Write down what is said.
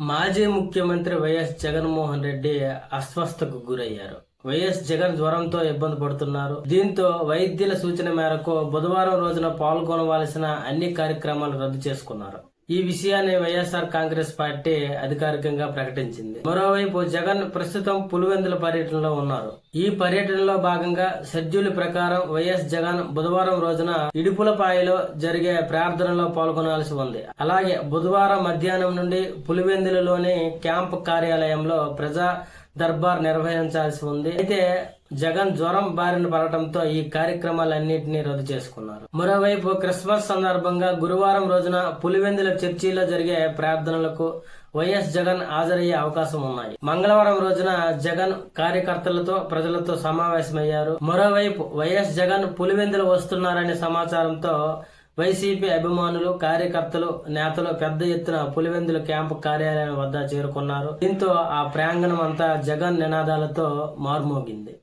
మాజీ ముఖ్యమంత్రి వైఎస్ జగన్మోహన్ రెడ్డి అస్వస్థకు గురయ్యారు. వైఎస్ జగన్ జ్వరంతో ఇబ్బంది పడుతున్నారు. దీంతో వైద్యుల సూచన మేరకు బుధవారం రోజున పాల్గొనవలసిన అన్ని కార్యక్రమాలు రద్దు చేసుకున్నారు. ఈ విషయాన్ని వైఎస్ఆర్ కాంగ్రెస్ పార్టీ అధికారికంగా ప్రకటించింది. మరోవైపు జగన్ ప్రస్తుతం పులివెందుల పర్యటనలో ఉన్నారు. ఈ పర్యటనలో భాగంగా షెడ్యూల్ ప్రకారం వైఎస్ జగన్ బుధవారం రోజున ఇడుపులపాయలో జరిగే ప్రార్థనలో పాల్గొనాల్సి ఉంది. అలాగే బుధవారం మధ్యాహ్నం నుండి పులివెందులలోని క్యాంప్ కార్యాలయంలో ప్రజా దర్బార్ నిర్వహించాల్సి ఉంది. అయితే జగన్ జ్వరం బారిన పడటంతో ఈ కార్యక్రమాలన్నింటినీ రద్దు చేసుకున్నారు. మరోవైపు క్రిస్మస్ సందర్భంగా గురువారం రోజున పులివెందుల చర్చిలో జరిగే ప్రార్థనలకు వైఎస్ జగన్ హాజరయ్యే అవకాశం ఉన్నాయి. మంగళవారం రోజున జగన్ కార్యకర్తలతో ప్రజలతో సమావేశమయ్యారు. మరోవైపు వైఎస్ జగన్ పులివెందులు వస్తున్నారనే సమాచారంతో వైసీపీ అభిమానులు కార్యకర్తలు నేతలు పెద్ద ఎత్తున పులివెందుల క్యాంపు కార్యాలయం వద్ద చేరుకున్నారు. దీంతో ఆ ప్రాంగణం అంతా జగన్ నినాదాలతో మార్మోగింది.